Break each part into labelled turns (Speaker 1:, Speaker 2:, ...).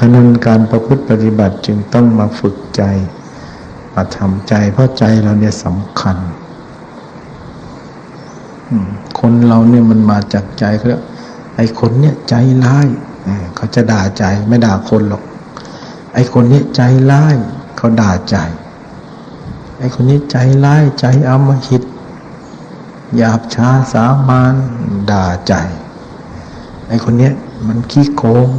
Speaker 1: เพราะนั้นการประพฤติปฏิบัติจึงต้องมาฝึกใจมาทำใจ เพราะใจเราเนี่ยสำคัญ คนเราเนี่ยมันมาจากใจเขาเรียกไอ้คนเนี่ยใจร้ายเขาจะด่าใจไม่ด่าคนหรอก ไอ้คนนี้ใจร้ายเขาด่าใจ ไอ้คนนี้ใจร้ายใจอำมหิตหยาบช้าสามานด่าใจ ไอ้คนเนี้ยมันขี้โกง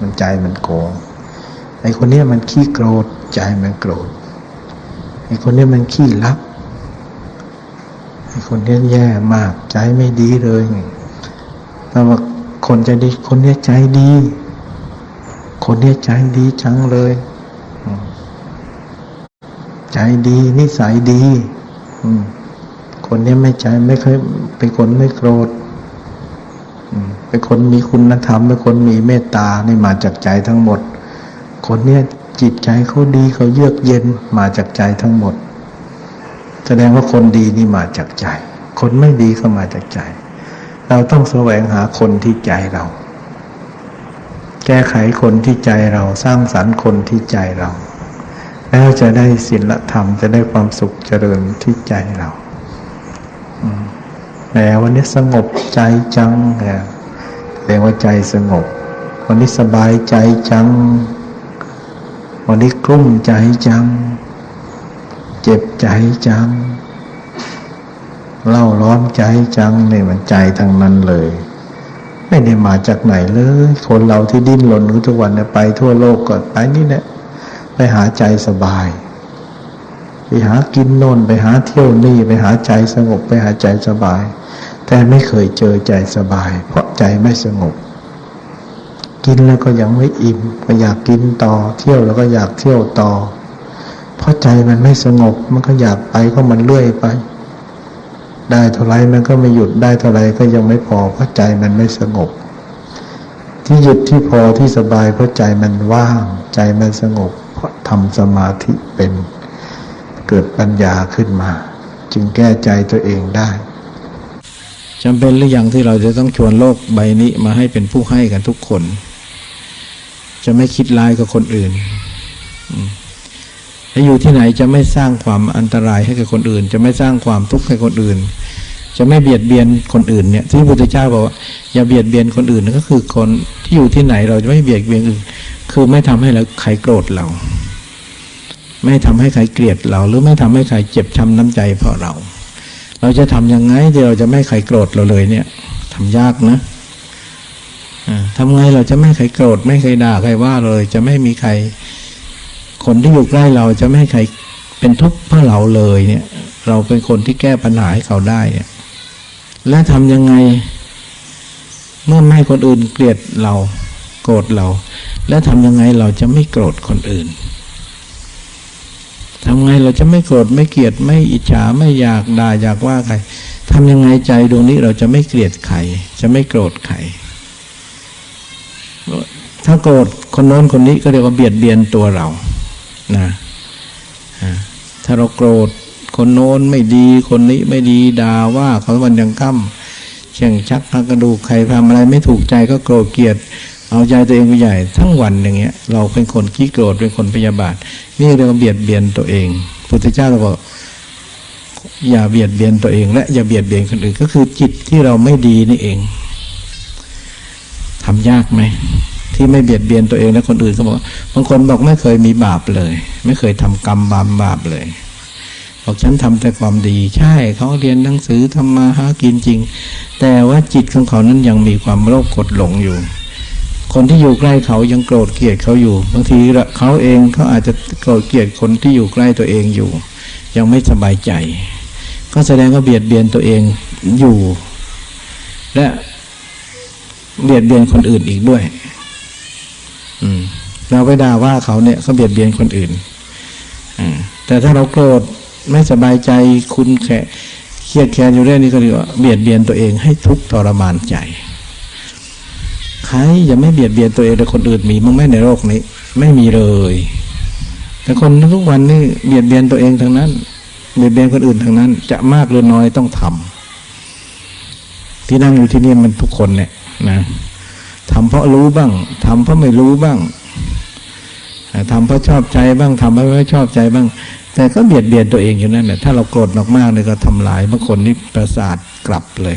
Speaker 1: มันใจมันโกงไอ้คนนี้มันขี้โกรธใจมันโกรธไอ้คนนี้มันขี้รักไอ้คนนี้แย่มากใจไม่ดีเลยแต่ว่าคนใจดีคนนี้ใจดี คนนี้ใจดีจังเลย ใจดีนิสัยดีคนนี้ไม่ใจไม่เคยเป็นคนไม่โกรธ เป็นคนมีคุณธรรมเป็นคนมีเมตตานี่มาจากใจทั้งหมด คนเนี้ยจิตใจเขาดีเขาเยือกเย็นมาจากใจทั้งหมด แสดงว่าคนดีนี่มาจากใจ คนไม่ดีก็มาจากใจ เราต้องแสวงหาคนที่ใจเรา แก้ไขคนที่ใจเราสร้างสรรค์คนที่ใจเรา แล้วจะได้ศีลธรรมจะได้ความสุขเจริญที่ใจเรา แหมวันนี้สงบใจจังเนี่ยแสดงว่าใจสงบ วันนี้สบายใจจัง วันนี้กลุ้มใจจัง เจ็บใจจังเล่าร้อนใจจังเนี่ยมันใจทั้งนั้นเลย ไม่ได้มาจากไหนเลยคนเราที่ดิ้นรนทุกวันเนี่ยไปทั่วโลกก็ไปนี่แหละไปหาใจสบาย ไปหากินโน่นไปหาเที่ยวนี่ไปหาใจสงบไปหาใจสบาย แต่ไม่เคยเจอใจสบาย เพราะใจไม่สงบ กินแล้วก็ยังไม่อิ่มก็อยากกินต่อ เที่ยวแล้วก็อยากเที่ยวต่อ เพราะใจมันไม่สงบมันก็อยากไปก็มันเลื่อยไป ได้เท่าไรมันก็ไม่หยุดได้เท่าไรก็ยังไม่พอเพราะใจมันไม่สงบ ที่หยุดที่พอที่สบายเพราะใจมันว่าง ใจมันสงบ เพราะทำสมาธิเป็น เกิดปัญญาขึ้นมา จึงแก้ใจตัวเองได้จำเป็นหรือยังที่เราจะต้องชวนโลกใบนี้มาให้เป็นผู้ให้กันทุกคน จะไม่คิดร้ายกับคนอื่นอืมถ้าอยู่ที่ไหนจะไม่สร้างความอันตรายให้กับคนอื่น จะไม่สร้างความทุกข์ให้คนอื่น จะไม่เบียดเบียนคนอื่นเนี่ย ที่พระพุทธเจ้าบอกว่าอย่าเบียดเบียนคนอื่นก็คือคนที่อยู่ที่ไหนเราจะไม่เบียดเบียนอื่น คือไม่ทำให้เราใครโกรธเรา ไม่ทำให้ใครเกลียดเรา หรือไม่ทำให้ใครเจ็บช้ำน้ำใจเพราะเรา เราจะทำยังไงที่เราจะไม่ใครโกรธเราเลยเนี่ยทำยากนะอ่าทำไงเราจะไม่ใครโกรธ ไม่ใครด่าใครว่าเลย จะไม่มีใคร คนที่อยู่ใกล้เราจะไม่ให้ใครเป็นทุกข์เพราะเราเลยเนี่ย เราเป็นคนที่แก้ปัญหาให้เขาได้เนี่ยและทำยังไง เมื่อไม่ให้คนอื่นเกลียดเราโกรธเรา และทำยังไงเราจะไม่โกรธคนอื่น ทำไงเราจะไม่โกรธไม่เกลียดไม่อิจฉาไม่อยากด่าอยากว่าใครทำยังไงใจดวงนี้เราจะไม่เกลียดใครจะไม่โกรธใครถ้าโกรธคนโน้นคนนี้ก็เรียกว่าเบียดเบียนตัวเรานะถ้าเราโกรธคนโน้นไม่ดีคนนี้ไม่ดีด่าว่าเขาวันยังค่ำเช่งชักหักกระดูกใครทำอะไรไม่ถูกใจก็โกรธเกลียด เอาใจตัวเองไปใหญ่ทั้งวันอย่างเงี้ย เราเป็นคนขี้โกรธเป็นคนพยาบาท นี่เรียกว่าเบียดเบียนตัวเองพุทธเจ้าเราบอกอย่าเบียดเบียนตัวเอง และอย่าเบียดเบียนคนอื่นก็คือจิตที่เราไม่ดีนี่เองทำยากไหมที่ไม่เบียดเบียนตัวเองและคนอื่นเขาบอกบางคนบอกไม่เคยมีบาปเลย ไม่เคยทำกรรมบาปบาปเลยบอกฉันทำแต่ความดี ใช่เขาเรียนหนังสือทำมาหากินจริง แต่ว่าจิตของเขานั้นยังมีความโลภกดหลงอยู่ คนที่อยู่ใกล้เขายังโกรธเกลียดเขาอยู่ บางทีเขาเองเขาอาจจะโกรธเกลียดคนที่อยู่ใกล้ตัวเองอยู่ ยังไม่สบายใจ ก็แสดงว่าเบียดเบียนตัวเองอยู่ และเบียดเบียนคนอื่นอีกด้วย อืม เราไปด่าว่าเขาเนี่ยเขาเบียดเบียนคนอื่นอแต่ถ้าเราโกรธไม่สบายใจคุณแค่เครียดแค้นอยู่เรื่อยนี่ก็เรียกว่าเบียดเบียนตัวเองให้ทุกข์ทรมานใจ ใครอย่าไม่เบียดเบียนตัวเองและคนอื่นมีมั้งไหมในโลกนี้ ไม่มีเลย แต่คนทุกวันนี่เบียดเบียนตัวเองทั้งนั้น เบียดเบียนคนอื่นทั้งนั้น จะมากหรือน้อยต้องทำที่นั่งอยู่ที่นี่มันทุกคนเนี่ยนะทำเพราะรู้บ้างทำเพราะไม่รู้บ้างทำเพราะชอบใจบ้างทำเพราะไม่ชอบใจบ้าง แต่ก็เบียดเบียนตัวเองอยู่นั่นแหละถ้าเราโกรธมากๆเลยก็ทำลายบางคนนี่ประสาทกลับเลย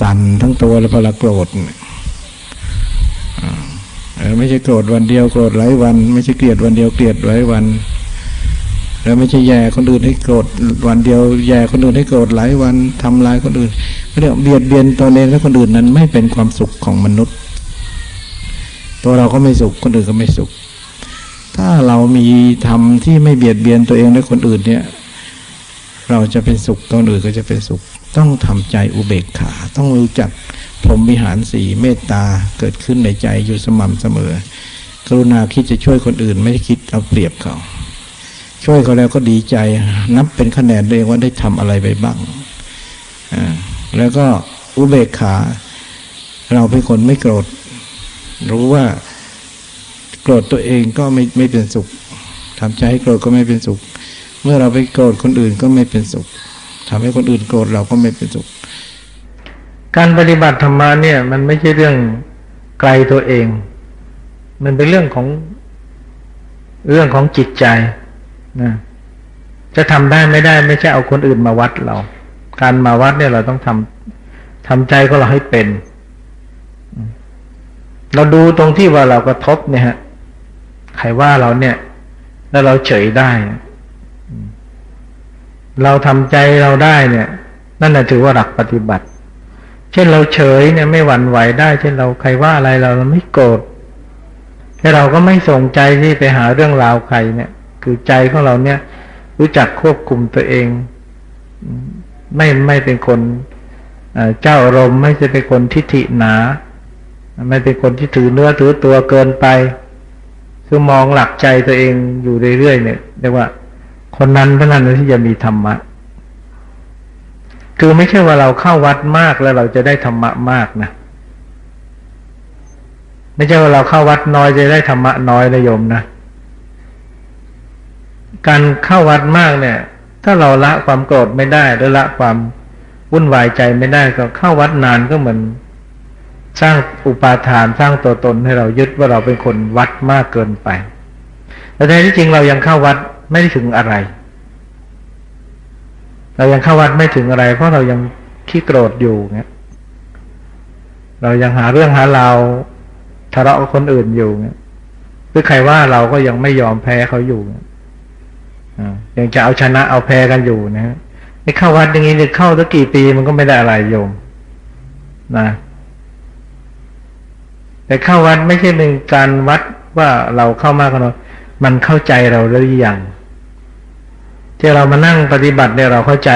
Speaker 1: สั่นทั้งตัวเลยพอเราโกรธไม่ใช่โกรธวันเดียวโกรธหลายวัน ไม่ใช่เกลียดวันเดียวเกลียดหลายวัน แล้วไม่ใช่แย่คนอื่นให้โกรธวันเดียวแย่คนอื่นให้โกรธหลายวันทำลายคนอื่นก็เรียกเบียดเบียนตัวเองและคนอื่นนั้นไม่เป็นความสุขของมนุษย์ ตัวเราก็ไม่สุขคนอื่นก็ไม่สุข ถ้าเรามีธรรมที่ไม่เบียดเบียนตัวเองและคนอื่นเนี่ย เราจะเป็นสุขคนอื่นก็จะเป็นสุข ต้องทำใจอุเบกขา ต้องรู้จักพรหมวิหารสีเมตตาเกิดขึ้นในใจอยู่สม่ำเสมอ กรุณาคิดจะช่วยคนอื่น ไม่คิดเอาเปรียบเขา ช่วยเขาแล้วก็ดีใจ นับเป็นคะแนนตัวเองว่าได้ทำอะไรไปบ้าง แล้วก็อุเบกขา เราเป็นคนไม่โกรธ รู้ว่าโกรธตัวเองก็ไม่ไม่เป็นสุขทำใจให้โกรธก็ไม่เป็นสุข เมื่อเราไปโกรธคนอื่นก็ไม่เป็นสุข ทำให้คนอื่นโกรธเราก็ไม่เป็นสุข
Speaker 2: การปฏิบัติธรรมะเนี่ย มันไม่ใช่เรื่องไกลตัวเอง มันเป็นเรื่องของเรื่องของจิตใจนะจะทำได้ไม่ได้ไม่ใช่เอาคนอื่นมาวัดเรา การมาวัดเนี่ยเราต้องทำทำใจของเราให้เป็น เราดูตรงที่ว่าเรากระทบเนี่ยฮะใครว่าเราเนี่ย แล้วเราเฉยได้ เราทำใจเราได้เนี่ย นั่นแหละถือว่าหลักปฏิบัติ เช่นเราเฉยเนี่ยไม่หวั่นไหวได้ เช่นเราใครว่าอะไรเราเราไม่โกรธแค่เราก็ไม่ส่งใจที่ไปหาเรื่องราวใครเนี่ย คือใจของเราเนี่ย รู้จักควบคุมตัวเอง ไม่ไม่เป็นคนเจ้าอารมณ์ไม่ใช่เป็นคนทิฏฐิหนา ไม่เป็นคนที่ถือเนื้อถือตัวเกินไป คือมองหลักใจตัวเองอยู่เรื่อยๆเนี่ยเรียกว่า คนนั้นเท่านั้นที่จะมีธรรมะ คือไม่ใช่ว่าเราเข้าวัดมากแล้วเราจะได้ธรรมะมากนะ ไม่ใช่ว่าเราเข้าวัดน้อยจะได้ธรรมะน้อยนะโยมนะ การเข้าวัดมากเนี่ย ถ้าเราละความโกรธไม่ได้หรือละความวุ่นวายใจไม่ได้ก็เข้าวัดนานก็เหมือนสร้างอุปาทานสร้างตัวตนให้เรายึดว่าเราเป็นคนวัดมากเกินไป แต่แท้ที่จริงเรายังเข้าวัด ไม่ได้ถึงอะไร เรายังเข้าวัดไม่ถึงอะไร เพราะเรายังขี้โกรธอยู่เนี่ยเรายังหาเรื่องหาเราทะเลาะกับคนอื่นอยู่เนี่ยหรือใครว่าเราก็ยังไม่ยอมแพ้เขาอยู่ยังจะเอาชนะเอาแพ้กันอยู่นะฮะนี่เข้าวัดอย่างนี้เนี่ยเข้าตั้งกี่ปีมันก็ไม่ได้อะไรโยมนะแต่เข้าวัดไม่ใช่เป็นการวัดว่าเราเข้ามากขนาดมันเข้าใจเราหรือยัง ที่เรามานั่งปฏิบัติเนี่ยเราเข้าใจ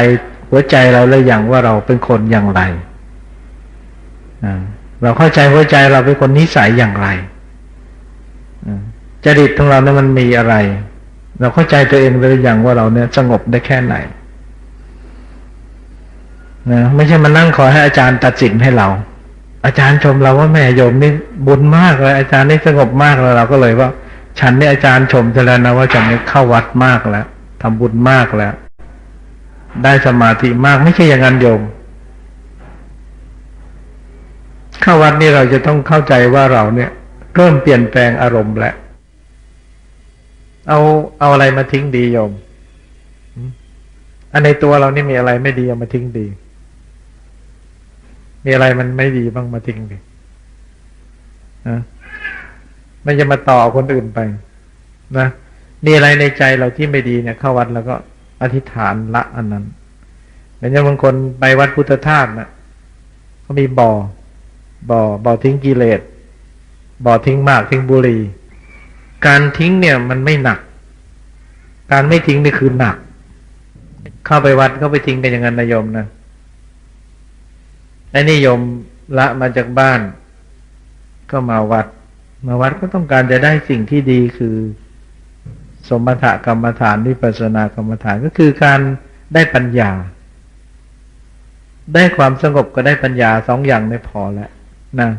Speaker 2: หัวใจเราหรือยังว่าเราเป็นคนอย่างไรเราเข้าใจหัวใจเราเป็นคนนิสัยอย่างไรจริตของเราเนี่ยมันมีอะไร เราเข้าใจตัวเองหรือยังว่าเราเนี่ยสงบได้แค่ไหนนะไม่ใช่มานั่งขอให้อาจารย์ตัดสินให้เรา อาจารย์ชมเราว่าแม่โยมนี่บุญมากเลย อาจารย์นี่สงบมากแล้วเราก็เลยว่า ฉันนี่อาจารย์ชมจะแล้วนะว่าฉันนี่เข้าวัดมากแล้ว ทำบุญมากแล้ว ได้สมาธิมากไม่ใช่อย่างนั้นโยม เข้าวัดนี่เราจะต้องเข้าใจว่าเราเนี่ย เริ่มเปลี่ยนแปลงอารมณ์แล้วเอาเอาอะไรมาทิ้งดีโยม อันในตัวเรานี่มีอะไรไม่ดีเอามาทิ้งดี มีอะไรมันไม่ดีบ้างมาทิ้งดีนะไม่จะมาต่อคนอื่นไป นะ มีอะไรในใจเราที่ไม่ดีเนี่ยเข้าวัดแล้วก็อธิษฐานละอันนั้นเหมือนอย่างบางคนไปวัดพุทธทาสนะเขามีบ่อ บ่อ บ่อทิ้งกิเลส บ่อทิ้งมากทิ้งบุหรี่ การทิ้งเนี่ยมันไม่หนัก การไม่ทิ้งนี่คือหนัก เข้าไปวัดก็ไปทิ้งกันอย่างนั้นนายมนะไอ้นี่โยมละมาจากบ้าน ก็มาวัด มาวัดก็ต้องการจะได้สิ่งที่ดีคือ สมถกรรมฐานวิปัสสนากรรมฐานก็คือการได้ปัญญา ได้ความสงบก็ได้ปัญญาสองอย่างไม่พอแล้วนะ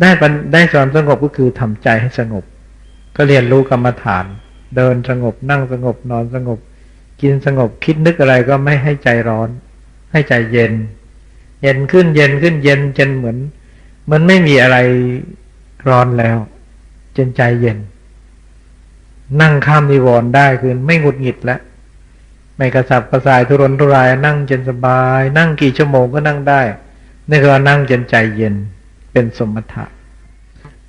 Speaker 2: ได้ได้ความสงบก็คือทำใจให้สงบ ก็เรียนรู้กรรมฐาน เดินสงบนั่งสงบนอนสงบ กินสงบคิดนึกอะไรก็ไม่ให้ใจร้อน ให้ใจเย็น เย็นขึ้นเย็นขึ้นเย็นจนเหมือน มันไม่มีอะไรร้อนแล้วจนใจเย็น นั่งข้ามนิวรณ์ได้คือไม่หงุดหงิดแล้วไม่กระสับกระส่ายทุรนทุรายนั่งจนสบาย นั่งกี่ชั่วโมงก็นั่งได้นี่คือนั่งจนใจเย็นเป็นสมถะ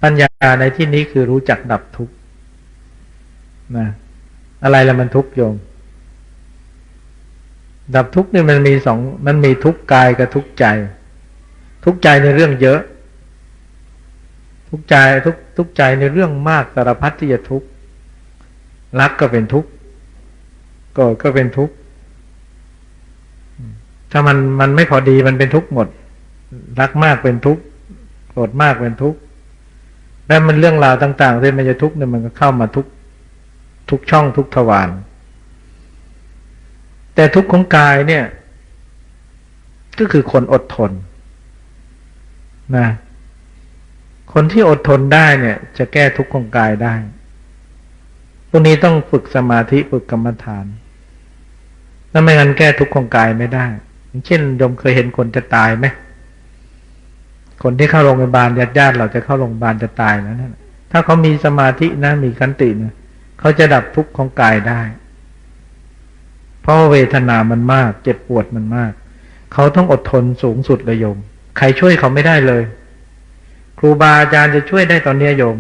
Speaker 2: ปัญญาในที่นี้คือรู้จักดับทุกข์นะอะไรละมันทุกข์โยม ดับทุกข์นี่มันมีสองมันมีทุกข์กายกับทุกข์ใจ ทุกข์ใจในเรื่องเยอะ ทุกข์ใจทุกทุกข์ใจในเรื่องมากสารพัดที่จะทุกข์ รักก็เป็นทุกข์โกรธก็เป็นทุกข์ถ้ามันมันไม่พอดีมันเป็นทุกข์หมด รักมากเป็นทุกข์โกรธมากเป็นทุกข์แล้วมันเรื่องราวต่างๆที่มันจะทุกข์เนี่ยมันก็เข้ามาทุกทุกช่องทุกทวารแต่ทุกข์ของกายเนี่ย ก็คือคนอดทนนะคนที่อดทนได้เนี่ย จะแก้ทุกข์ของกายได้ พวกนี้ต้องฝึกสมาธิฝึกกรรมฐานถ้าไม่งั้นแก้ทุกข์ของกายไม่ได้ เช่นยมเคยเห็นคนจะตายไหมคนที่เข้าโรงพยาบาลญาติญาติเราจะเข้าโรงพยาบาลจะตายแล้วนั่นถ้าเขามีสมาธินะมีขันตินะเขาจะดับทุกข์ของกายได้ เพราะเวทนามันมาก เจ็บปวดมันมาก เขาต้องอดทนสูงสุดเลยโยม ใครช่วยเขาไม่ได้เลย ครูบาอาจารย์จะช่วยได้ตอนนี้โยม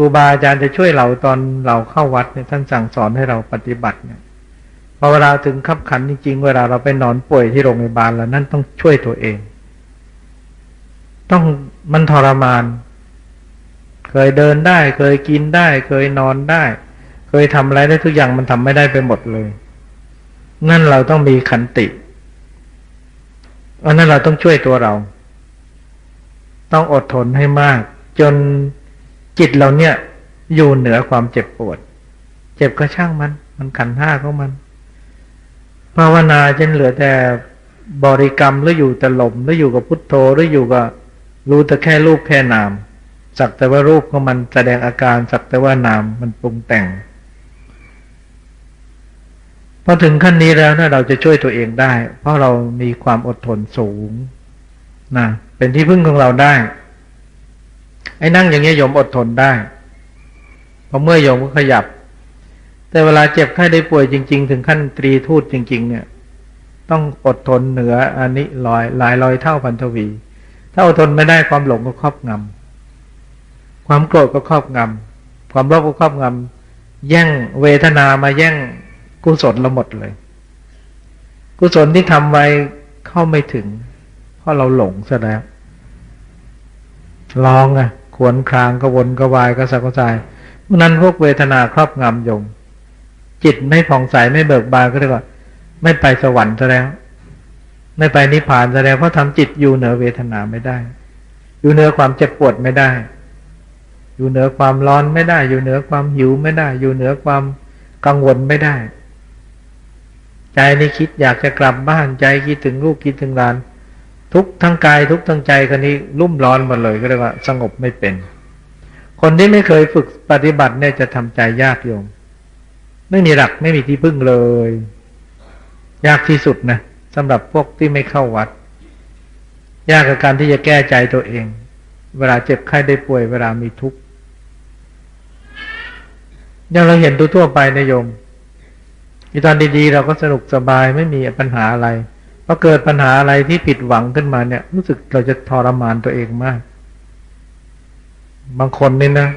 Speaker 2: รูบาอาจารย์จะช่วยเราตอนเราเข้าวัดเนี่ยท่านสั่งสอนให้เราปฏิบัติเนี่ยพอเวลาถึงขับขันจริงๆเวลาเราไปนอนป่วยที่โรงพยาบาลแล้วนั่นต้องช่วยตัวเอง ต้องมันทรมาน เคยเดินได้ เคยกินได้ เคยนอนได้ เคยทำอะไรได้ทุกอย่างมันทำไม่ได้ไปหมดเลย นั่นเราต้องมีขันติอันนั้นเราต้องช่วยตัวเรา ต้องอดทนให้มาก จน จิตเราเนี่ยอยู่เหนือความเจ็บปวด เจ็บก็ช่างมัน มันขันห้าของมันภาวนาจนเหลือแต่บริกรรมหรืออยู่แต่ลมหรืออยู่กับพุทโธหรืออยู่กับรู้แต่แค่รูปแค่นาม สักแต่ว่ารูปของมันแสดงอาการ สักแต่ว่านามมันปรุงแต่งพอถึงขั้นนี้แล้วนะเราจะช่วยตัวเองได้ เพราะเรามีความอดทนสูงนะเป็นที่พึ่งของเราได้ ไอ้นั่งอย่างเงี้ยโยมอดทนได้พอเมื่อโยมก็ขยับ แต่เวลาเจ็บไข้ได้ป่วยจริง ๆ ถึงขั้นตรีทูตจริง ๆ เนี่ย ต้องอดทนเหนืออันนี้ลอยหลายร้อยเท่าพันทวี ถ้าอดทนไม่ได้ความหลงก็ครอบงำความโกรธก็ครอบงำความโลภก็ครอบงำแย่งเวทนามาแย่งกุศลเราหมดเลย กุศลที่ทำไว้เข้าไม่ถึง เพราะเราหลงซะแล้วลองอะ ขวนครางกระวนกระวายกระสับกระส่ายนั้นพวกเวทนาครอบงำยงจิตไม่ผ่องใสไม่เบิกบานก็เรียกว่า ไม่ไปสวรรค์ซะแล้ว ไม่ไปนิพพานซะแล้วเพราะทำจิตอยู่เหนือเวทนาไม่ได้ อยู่เหนือความเจ็บปวดไม่ได้ อยู่เหนือความร้อนไม่ได้ อยู่เหนือความหิวไม่ได้ อยู่เหนือความกังวลไม่ได้ ใจนี่คิดอยากจะกลับบ้านใจคิดถึงลูกคิดถึงหลาน ทุกทั้งกายทุกทั้งใจคนนี้รุ่มร้อนหมดเลยก็เรียกว่า สงบไม่เป็น คนที่ไม่เคยฝึกปฏิบัติเนี่ยจะทำใจยากโยม ไม่มีหลักไม่มีที่พึ่งเลย ยากที่สุดนะสำหรับพวกที่ไม่เข้าวัด ยากกับการที่จะแก้ใจตัวเอง เวลาเจ็บไข้ได้ป่วยเวลามีทุกข์อย่างเราเห็นทั่วไปนะโยมอีตอนดีๆ เราก็สนุกสบายไม่มีปัญหาอะไร พอเกิดปัญหาอะไรที่ผิดหวังขึ้นมาเนี่ย รู้สึกเราจะทรมานตัวเองมาก บางคนนี่นะ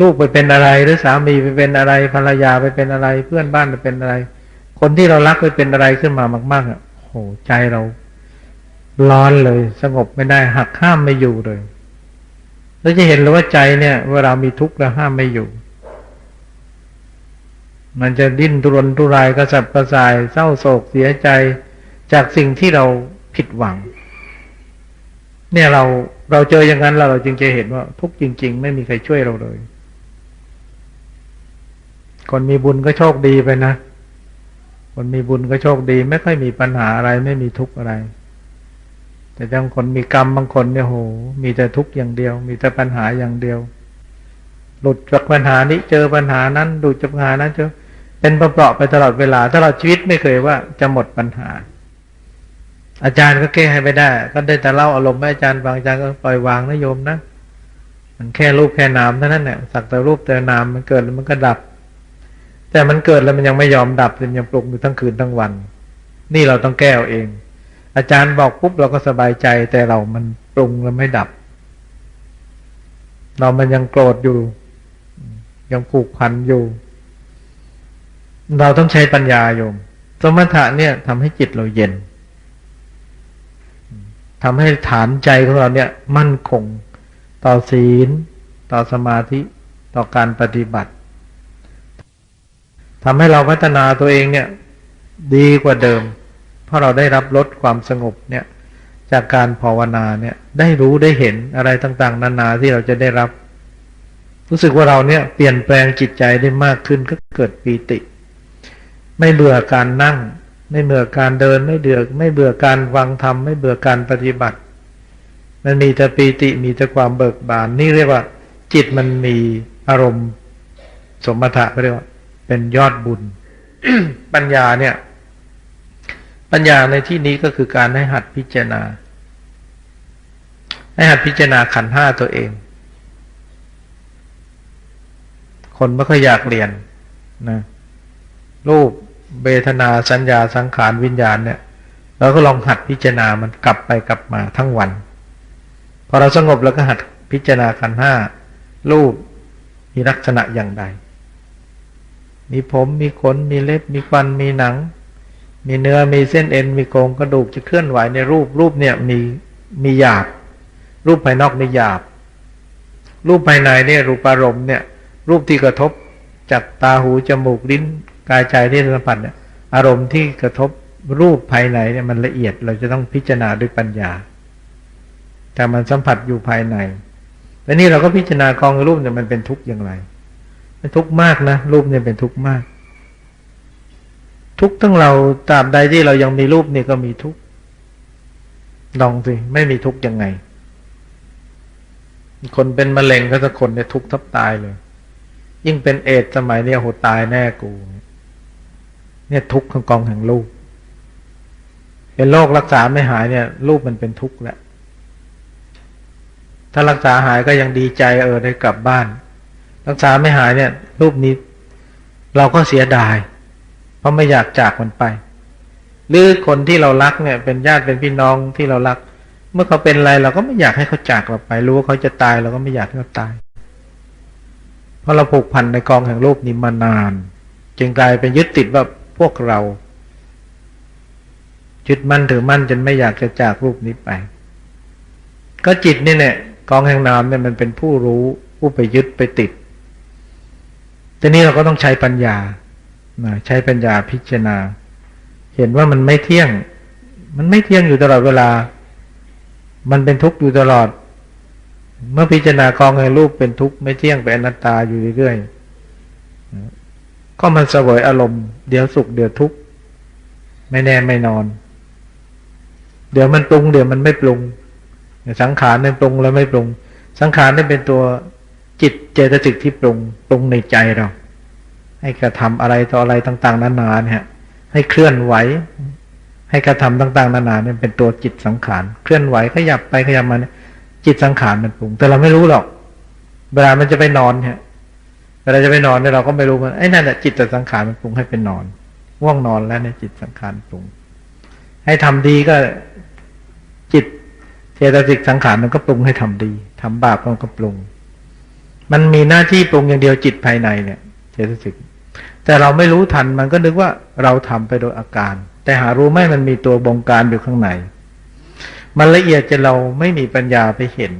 Speaker 2: ลูกไปเป็นอะไร หรือสามีไปเป็นอะไร ภรรยาไปเป็นอะไร เพื่อนบ้านไปเป็นอะไร คนที่เรารักไปเป็นอะไรขึ้นมามาก ๆ อะโหใจเราร้อนเลย สงบไม่ได้หักห้ามไม่อยู่เลยแล้วจะเห็นเลยว่าใจเนี่ย เวลามีทุกข์แล้วห้ามไม่อยู่ มันจะดิ้นทุรนทุรายกระสับกระส่าย เศร้าโศกเสียใจจากสิ่งที่เราผิดหวัง เนี่ยเราเราเจออย่างนั้นแล้วเราจึงจะเห็นว่า ทุกจริง ๆ ไม่มีใครช่วยเราเลย คนมีบุญก็โชคดีไปนะคนมีบุญก็โชคดี ไม่ค่อยมีปัญหาอะไร ไม่มีทุกข์อะไร แต่บางคนมีกรรมบางคนเนี่ยโห มีแต่ทุกข์อย่างเดียว มีแต่ปัญหาอย่างเดียว หลุดจากปัญหานี้เจอปัญหานั้นหลุดจากปัญหานั้นเจอ เป็นเปราะๆไปตลอดเวลาตลอดชีวิตไม่เคยว่าจะหมดปัญหา อาจารย์ก็แก้ให้ไม่ได้ ก็ได้แต่เล่าอารมณ์ให้อาจารย์ฟังอาจารย์ก็ปล่อยวางนะโยมนะมันแค่รูปแค่นามเท่านั้นแหละสักแต่รูปแต่นามมันเกิดแล้วมันก็ดับ แต่มันเกิดแล้วมันยังไม่ยอมดับมันยังปลุกอยู่ทั้งคืนทั้งวัน นี่เราต้องแก้เอาเองอาจารย์บอกปุ๊บเราก็สบายใจแต่เรามันปรุงแล้วไม่ดับ เรามันยังโกรธอยู่ ยังผูกพันอยู่ เราต้องใช้ปัญญาโยม สมถะเนี่ยทำให้จิตเราเย็นทำให้ฐานใจของเราเนี่ย มั่นคง ต่อศีล ต่อสมาธิ ต่อการปฏิบัติทำให้เราพัฒนาตัวเองเนี่ย ดีกว่าเดิม เพราะเราได้รับลดความสงบเนี่ย จากการภาวนาเนี่ย ได้รู้ได้เห็นอะไรต่างๆ นานาที่เราจะได้รับ รู้สึกว่าเราเนี่ย เปลี่ยนแปลงจิตใจได้มากขึ้นก็เกิดปีติ ไม่เบื่อการนั่ง ไม่เบื่อการเดินไม่เบื่อไม่เบื่อการฟังธรรมไม่เบื่อการปฏิบัติ มันมีแต่ปีติมีแต่ความเบิกบาน นี่เรียกว่า จิตมันมีอารมณ์ สมถะเรียกว่า เป็นยอดบุญ ปัญญาเนี่ย ปัญญาในที่นี้ก็คือการให้หัดพิจารณา ให้หัดพิจารณาขันห้าตัวเอง คนไม่ค่อยอยากเรียนนะรูป เบทนาสัญญาสังขารวิญญาณเนี่ยเราก็ลองหัดพิจารณามันกลับไปกลับมาทั้งวัน พอเราสงบแล้วก็หัดพิจารณาขันห้ารูปมีลักษณะอย่างใด มีผมมีขนมีเล็บมีฟันมีหนัง มีเนื้อมีเส้นเอ็น มีโครงกระดูกจะเคลื่อนไหวในรูปรูปเนี่ยมีมีหยาบ รูปภายนอกในหยาบ รูปภายในเนี่ยรูปอารมณ์เนี่ย รูปที่กระทบจากตาหูจมูกลิ้น กายใจที่สัมผัสเนี่ยอารมณ์ที่กระทบรูปภายในเนี่ยมันละเอียดเราจะต้องพิจารณาด้วยปัญญา แต่มันสัมผัสอยู่ภายใน และนี่เราก็พิจารณากองรูปเนี่ยมันเป็นทุกข์อย่างไรเป็นทุกข์มากนะรูปเนี่ยเป็นทุกข์มาก ทุกข์ทั้งเราตราบใดที่เรายังมีรูปเนี่ยก็มีทุกข์ลองสิไม่มีทุกข์ยังไง คนเป็นมะเร็งก็สักคนเนี่ยทุกข์ทับตายเลย ยิ่งเป็นเอดสมัยเนี้ยโหตายแน่กูเเนี่ยทุกข์ของกองแห่งรูป เป็นโรครักษาไม่หายเนี่ย รูปมันเป็นทุกข์แหละ ถ้ารักษาหายก็ยังดีใจเออได้กลับบ้าน รักษาไม่หายเนี่ย รูปนี้ เราก็เสียดาย เพราะไม่อยากจากมันไป หรือคนที่เรารักเนี่ย เป็นญาติเป็นพี่น้องที่เรารัก เมื่อเขาเป็นอะไรเราก็ไม่อยากให้เขาจากเราไป รู้ว่าเขาจะตายเราก็ไม่อยากให้เขาตายเพราะเราผูกพันในกองแห่งรูปนี้มานาน จึงกลายเป็นยึดติดว่า พวกเรายึดมั่นถือมั่นจนไม่อยากจะจากรูปนี้ไป ก็จิตนี่เนี่ยกองแห่งนามเนี่ยมันเป็นผู้รู้ผู้ไปยึดไปติดทีนี้เราก็ต้องใช้ปัญญาใช้ปัญญาพิจารณา เห็นว่ามันไม่เที่ยง มันไม่เที่ยงอยู่ตลอดเวลา มันเป็นทุกข์อยู่ตลอด เมื่อพิจารณากองแห่งรูปเป็นทุกข์ไม่เที่ยงเป็นอนัตตาอยู่เรื่อย ก็มันเสวยอารมณ์เดี๋ยวสุขเดี๋ยวทุกข์ไม่แน่ไม่นอน เดี๋ยวมันปรุงเดี๋ยวมันไม่ปรุงสังขารเนี่ยปรุงแล้วไม่ปรุง สังขารนี่เป็นตัวจิตเจตสิกที่ปรุงปรุงในใจเรา ให้กระทำอะไรต่ออะไรต่างๆนานาเนี่ยให้เคลื่อนไหว ให้กระทำต่างๆนานาเนี่ยเป็นตัวจิตสังขารเคลื่อนไหวขยับไปขยับมาเนี่ยจิตสังขารมันปรุง แต่เราไม่รู้หรอก เวลามันจะไปนอนเนี่ย เวลาจะไปนอนเนี่ยเราก็ไม่รู้ว่าไอ้นั่นแหละจิตแต่สังขารมันปรุงให้เป็นนอนว่วงนอนแล้วในจิตสังขารปรุง ให้ทำดีก็จิตเจตสิกสังขารมันก็ปรุงให้ทำดีทำบาปมันก็ปรุง มันมีหน้าที่ปรุงอย่างเดียวจิตภายในเนี่ย เจตสิก แต่เราไม่รู้ทันมันก็นึกว่าเราทำไปโดยอาการ แต่หารู้ไหมมันมีตัวบงการอยู่ข้างใน มันละเอียดจนเราไม่มีปัญญาไปเห็น